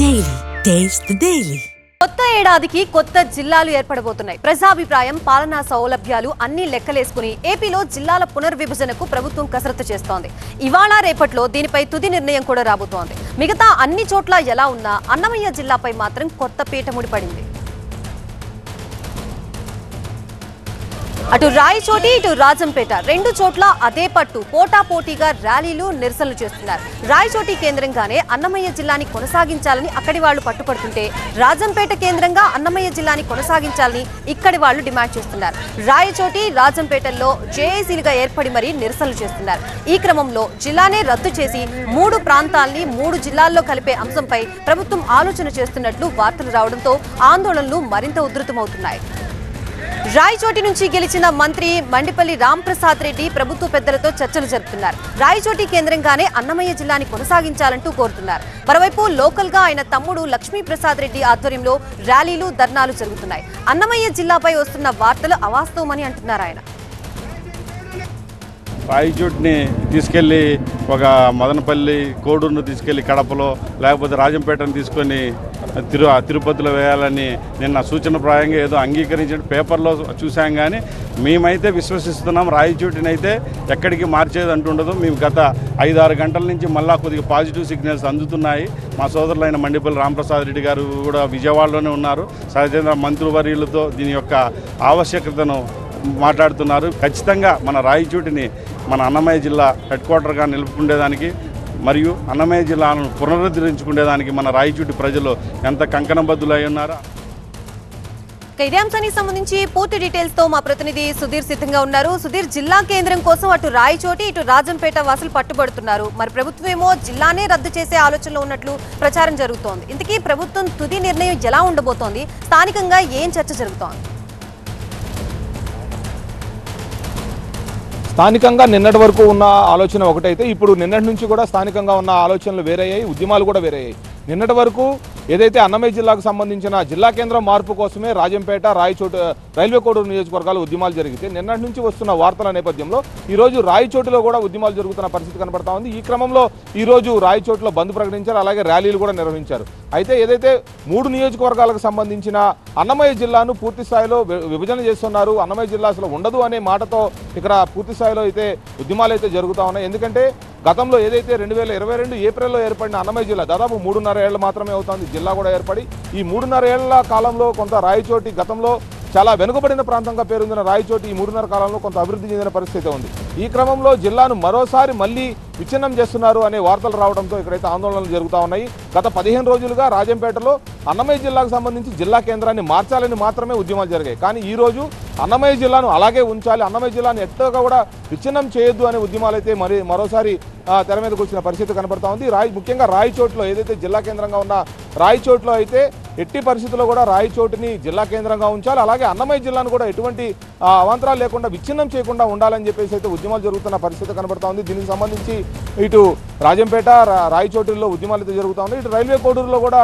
Daily taste the కొత్త ఏడాదికి కొత్త జిల్లాలు ఏర్పడబోతున్నాయి. ప్రజాభిప్రాయం పాలనా సౌలభ్యాలు అన్ని లెక్కలేసుకుని ఏపీలో జిల్లాల పునర్విభజనకు ప్రభుత్వం కసరత్తు చేస్తోంది. ఇవాళ రేపట్లో దీనిపై తుది నిర్ణయం కూడా రాబోతోంది. మిగతా అన్ని చోట్ల ఎలా ఉన్నా అన్నమయ్య జిల్లాపై మాత్రం కొత్త పీట ముడిపడింది అటు రాయచోటి ఇటు రాజంపేట. రెండు చోట్ల అదే పట్టు. పోటాపోటీగా ర్యాలీలు నిరసనలు చేస్తున్నారు. రాయచోటి కేంద్రంగానే అన్నమయ్య జిల్లాని కొనసాగించాలని అక్కడి వాళ్ళు పట్టుపడుతుంటే రాజంపేట కేంద్రంగా అన్నమయ్య జిల్లాని కొనసాగించాలని ఇక్కడి వాళ్ళు డిమాండ్ చేస్తున్నారు. రాయచోటి రాజంపేటల్లో జేఏసీలుగా ఏర్పడి మరీ నిరసనలు చేస్తున్నారు. ఈ క్రమంలో జిల్లానే రద్దు చేసి మూడు ప్రాంతాల్ని మూడు జిల్లాల్లో కలిపే అంశంపై ప్రభుత్వం ఆలోచన చేస్తున్నట్లు వార్తలు రావడంతో ఆందోళనలు మరింత ఉధృతమవుతున్నాయి. రాయచోటి నుంచి గెలిచిన మంత్రి మండిపల్లి రాంప్రసాద్ రెడ్డి ప్రభుత్వ పెద్దలతో చర్చలు జరుపుతున్నారు. రాయచోటి కేంద్రంగానే అన్నమయ్య జిల్లాని కొనసాగించాలంటూ కోరుతున్నారు. మరోవైపు లోకల్గా ఆయన తమ్ముడు లక్ష్మీ ప్రసాద్ రెడ్డి ఆధ్వర్యంలో ర్యాలీలు ధర్నాలు జరుగుతున్నాయి. అన్నమయ్య జిల్లాపై వస్తున్న వార్తలు అవాస్తవమని అంటున్నారు ఆయన. రాయచోటిని తీసుకెళ్ళి ఒక మదనపల్లి కోడూరును తీసుకెళ్ళి కడపలో లేకపోతే రాజంపేటను తీసుకొని తిరు తిరుపతిలో వేయాలని నిన్న సూచనప్రాయంగా ఏదో అంగీకరించిన పేపర్లో చూసాం కానీ మేమైతే విశ్వసిస్తున్నాం రాయచోటిని అయితే ఎక్కడికి మార్చేది అంటుండదు. మేము గత ఐదారు గంటల నుంచి మళ్ళా కొద్దిగా పాజిటివ్ సిగ్నల్స్ అందుతున్నాయి. మా సోదరులైన మండిపల్లి రామప్రసాద్ రెడ్డి గారు కూడా విజయవాడలోనే ఉన్నారు. సహజంగా మంత్రివర్యులతో దీని యొక్క ఆవశ్యకతను మాట్లాడుతున్నారు. ఖచ్చితంగా మన రాయచూటిని మన అన్నమయ్య జిల్లా హెడ్ క్వార్టర్గా నిలుపుకునేదానికి మరియు అన్నమయ్య జిల్లాను పునరుద్ధరించుకునేదానికి మన రాయచూటి ప్రజలు ఎంత కంకణబద్ధులై ఉన్నారా? ఇదే అంశానికి సంబంధించి పూర్తి డీటెయిల్స్తో మా ప్రతినిధి సుధీర్ సిద్ధంగా ఉన్నారు. సుధీర్ జిల్లా కేంద్రం కోసం అటు రాయచోటి ఇటు రాజంపేట వాసులు పట్టుబడుతున్నారు. మరి ప్రభుత్వం ఏమో జిల్లానే రద్దు చేసే ఆలోచనలో ఉన్నట్లు ప్రచారం జరుగుతోంది. ఇంతకీ ప్రభుత్వం తుది నిర్ణయం ఎలా ఉండబోతోంది? స్థానికంగా ఏం చర్చ జరుగుతోంది? స్థానికంగా నిన్నటి వరకు ఉన్న ఆలోచన ఒకటైతే ఇప్పుడు నిన్నటి నుంచి కూడా స్థానికంగా ఉన్న ఆలోచనలు వేరయ్యాయి ఉద్యమాలు కూడా వేరయ్యాయి. నిన్నటి వరకు ఏదైతే అన్నమయ్య జిల్లాకు సంబంధించిన జిల్లా కేంద్రం మార్పు కోసమే రాజంపేట రాయచోటు రైల్వే కోడూరు నియోజకవర్గాలు ఉద్యమాలు జరిగితే నిన్నటి నుంచి వస్తున్న వార్తల నేపథ్యంలో ఈరోజు రాయచోటులో కూడా ఉద్యమాలు జరుగుతున్న పరిస్థితి కనబడతా ఉంది. ఈ క్రమంలో ఈ రోజు రాయచోటులో బంద్ ప్రకటించారు అలాగే ర్యాలీలు కూడా నిర్వహించారు. అయితే ఏదైతే మూడు నియోజకవర్గాలకు సంబంధించిన అన్నమయ్య జిల్లాను పూర్తి స్థాయిలో విభజన చేస్తున్నారు అన్నమయ్య జిల్లా అసలు ఉండదు అనే మాటతో ఇక్కడ పూర్తి స్థాయిలో అయితే ఉద్యమాలు అయితే జరుగుతూ ఉన్నాయి. ఎందుకంటే గతంలో ఏదైతే రెండు వేల ఇరవై రెండు ఏప్రిల్లో ఏర్పడిన అన్నమయ్య జిల్లా దాదాపు మూడున్నర ఏళ్ళు మాత్రమే అవుతుంది జిల్లా కూడా ఏర్పడి ఈ మూడున్నర ఏళ్ళ కాలంలో కొంత రాయచోటి గతంలో చాలా వెనుకబడిన ప్రాంతంగా పేరొందిన రాయచోటి ఈ మూడున్నర కాలంలో కొంత అభివృద్ధి చెందిన పరిస్థితి ఉంది. ఈ క్రమంలో జిల్లాను మరోసారి మళ్ళీ విచ్ఛిన్నం చేస్తున్నారు అనే వార్తలు రావడంతో ఇక్కడైతే ఆందోళనలు జరుగుతూ ఉన్నాయి. గత పదిహేను రోజులుగా రాజంపేటలో అన్నమయ్య జిల్లాకు సంబంధించి జిల్లా కేంద్రాన్ని మార్చాలని మాత్రమే ఉద్యమాలు జరిగాయి. కానీ ఈ రోజు అన్నమయ్య జిల్లాను అలాగే ఉంచాలి అన్నమయ్య జిల్లాను ఎట్టగా కూడా విచ్ఛిన్నం చేయొద్దు అనే ఉద్యమాలు అయితే మరి మరోసారి తెర మీదకి వచ్చిన పరిస్థితి కనబడుతూ ఉంది. రాయి ముఖ్యంగా రాయచోట్లో ఏదైతే జిల్లా కేంద్రంగా ఉన్న రాయచోట్లో అయితే ఎట్టి పరిస్థితుల్లో కూడా రాయచోటిని జిల్లా కేంద్రంగా ఉంచాలి. అలాగే అన్నమయ్య జిల్లాను కూడా ఎటువంటి అవాంతరాలు లేకుండా విచ్ఛిన్నం చేయకుండా ఉండాలని చెప్పేసి అయితే ఉద్యమాలు జరుగుతున్న పరిస్థితి కనబడతా ఉంది. దీనికి సంబంధించి ఇటు రాజంపేట రాయచోటిలో ఉద్యమాలు అయితే జరుగుతూ ఉన్నాయి. ఇటు రైల్వే కోడూరులో కూడా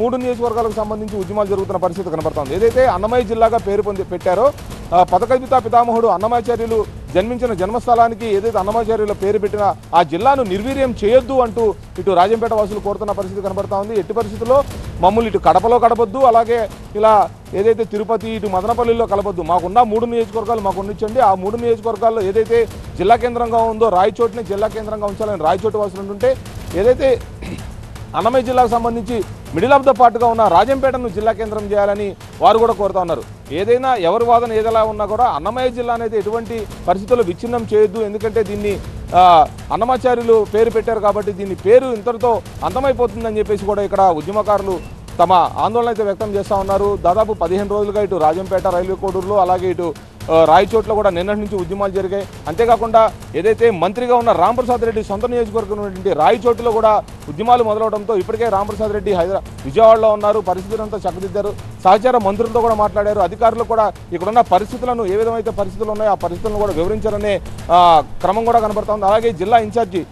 మూడు నియోజకవర్గాలకు సంబంధించి ఉద్యమాలు జరుగుతున్న పరిస్థితి కనబడుతోంది ఏదైతే అన్నమయ్య జిల్లాగా పేరు పొంది పెట్టారో ఆ, పథకవిత పితామహుడు అన్నమాచార్యులు జన్మించిన జన్మస్థలానికి ఏదైతే అన్నమాచార్యుల పేరు పెట్టిన ఆ జిల్లాను నిర్వీర్యం చేయొద్దు అంటూ ఇటు రాజంపేట వాసులు కోరుతున్న పరిస్థితి కనబడతా ఉంది. ఎట్టి పరిస్థితుల్లో మమ్మల్ని ఇటు కడపలో కడపద్దు అలాగే ఇలా ఏదైతే తిరుపతి ఇటు మదనపల్లిలో కలపద్దు. మాకున్న మూడు నియోజకవర్గాలు మాకు ఉండించండి ఆ మూడు నియోజకవర్గాల్లో ఏదైతే జిల్లా కేంద్రంగా ఉందో రాయచోటిని జిల్లా కేంద్రంగా ఉంచాలని రాయచోటు వాసులు ఉంటుంటే ఏదైతే అన్నమయ్య జిల్లాకు సంబంధించి మిడిల్ ఆఫ్ ద పార్ట్గా ఉన్న రాజంపేటను జిల్లా కేంద్రం చేయాలని వారు కూడా కోరుతా ఉన్నారు. ఏదైనా ఎవరి వాదన ఏదైనా ఉన్నా కూడా అన్నమయ్య జిల్లా అనేది ఎటువంటి పరిస్థితుల్లో విచ్ఛిన్నం చేయొద్దు. ఎందుకంటే దీన్ని అన్నమాచార్యులు పేరు పెట్టారు కాబట్టి దీని పేరు ఇంతటితో అంతమైపోతుందని చెప్పేసి కూడా ఇక్కడ ఉద్యమకారులు తమ ఆందోళన అయితే వ్యక్తం చేస్తూ ఉన్నారు. దాదాపు పదిహేను రోజులుగా ఇటు రాజంపేట రైల్వే కోడూరులో అలాగే ఇటు రాయచోట్ల కూడా నిన్నటి నుంచి ఉద్యమాలు జరిగాయి. అంతేకాకుండా ఏదైతే మంత్రిగా ఉన్న రాంప్రసాద్ రెడ్డి సొంత నియోజకవర్గం ఉన్నటువంటి రాయచోట్లో కూడా ఉద్యమాలు మొదలవడంతో ఇప్పటికే రాంప్రసాద్ రెడ్డి హైదరా విజయవాడలో ఉన్నారు. పరిస్థితులంతా చక్కదిద్దారు. సహచార మంత్రులతో కూడా మాట్లాడారు. అధికారులు కూడా ఇక్కడున్న పరిస్థితులను ఏ విధమైతే పరిస్థితులు ఉన్నాయో ఆ పరిస్థితులను కూడా వివరించారనే క్రమం కూడా కనబడుతుంది అలాగే జిల్లా ఇన్ఛార్జి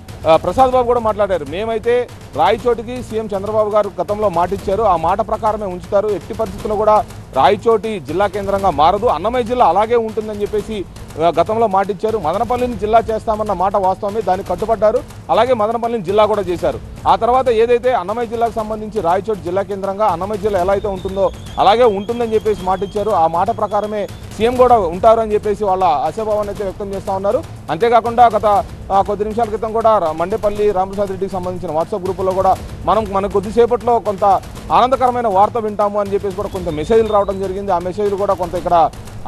ప్రసాద్ బాబు కూడా మాట్లాడారు. మేమైతే రాయచోటికి సీఎం చంద్రబాబు గారు గతంలో మాటిచ్చారు. ఆ మాట ప్రకారమే ఉంచుతారు. ఎట్టి పరిస్థితుల్లో కూడా రాయచోటి జిల్లా కేంద్రంగా మారదు. అన్నమయ్య జిల్లా అలాగే ఉంటుందని చెప్పేసి గతంలో మాటిచ్చారు. మదనపల్లిని జిల్లా చేస్తామన్న మాట వాస్తవమే. దాన్ని కట్టుబడ్డారు. అలాగే మదనపల్లిని జిల్లా కూడా చేశారు. ఆ తర్వాత ఏదైతే అన్నమయ్య జిల్లాకు సంబంధించి రాయచోటి జిల్లా కేంద్రంగా అన్నమయ్య జిల్లా ఎలా అయితే ఉంటుందో అలాగే ఉంటుందని చెప్పేసి మాటిచ్చారు. ఆ మాట ప్రకారమే సీఎం కూడా ఉంటారు అని చెప్పేసి వాళ్ళ ఆశాభావాన్ని అయితే వ్యక్తం చేస్తూ ఉన్నారు. అంతేకాకుండా గత కొద్ది నిమిషాల క్రితం కూడా రా- మండేపల్లి రామప్రసాద్ రెడ్డికి సంబంధించిన వాట్సాప్ గ్రూపులో కూడా మనం మన కొద్దిసేపట్లో కొంత ఆనందకరమైన వార్త వింటాము అని చెప్పేసి కూడా కొంత మెసేజ్లు రావడం జరిగింది. ఆ మెసేజ్లు కూడా కొంత ఇక్కడ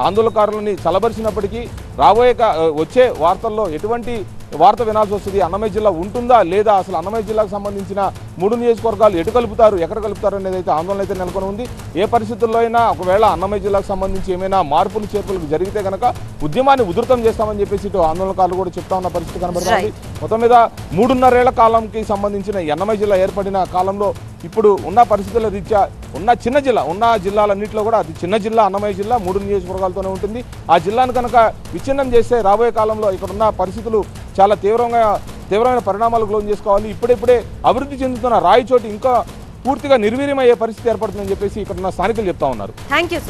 ఆందోళనకారులని చలబరిచినప్పటికీ రాబోయే వచ్చే వార్తల్లో ఎటువంటి వార్త వినాల్సి వస్తుంది? అన్నమయ్య జిల్లా ఉంటుందా లేదా? అసలు అన్నమయ్య జిల్లాకు సంబంధించిన మూడు నియోజకవర్గాలు ఎటు కలుపుతారు? ఎక్కడ కలుపుతారు అనేది అయితే ఆందోళన అయితే నెలకొని ఉంది. ఏ పరిస్థితుల్లో అయినా ఒకవేళ అన్నమయ్య జిల్లాకు సంబంధించి ఏమైనా మార్పులు చేర్పులు జరిగితే కనుక ఉద్యమాన్ని ఉధృతం చేస్తామని చెప్పేసి ఇటు ఆందోళనకారులు కూడా చెప్తా ఉన్న పరిస్థితి కనబడుతుంది. మొత్తం మీద మూడున్నరేళ్ళ కాలంకి సంబంధించిన అన్నమయ్య జిల్లా ఏర్పడిన కాలంలో ఇప్పుడు ఉన్న పరిస్థితుల రీత్యా ఉన్న చిన్న జిల్లా ఉన్న జిల్లాలన్నింటిలో కూడా అది చిన్న జిల్లా అన్నమయ్య జిల్లా మూడు నియోజకవర్గాలతోనే ఉంటుంది. ఆ జిల్లాను కనుక విచ్ఛిన్నం చేస్తే రాబోయే కాలంలో ఇక్కడ ఉన్న పరిస్థితులు చాలా తీవ్రంగా తీవ్రమైన పరిణామాలకు లోన్ చేసుకోవాలి. ఇప్పుడిప్పుడే అభివృద్ధి చెందుతున్న రాయచోటి ఇంకా పూర్తిగా నిర్వీర్యమయ్యే పరిస్థితి ఏర్పడుతుందని చెప్పేసి ఇక్కడ ఉన్న స్థానికులు చెప్తా ఉన్నారు. Thank you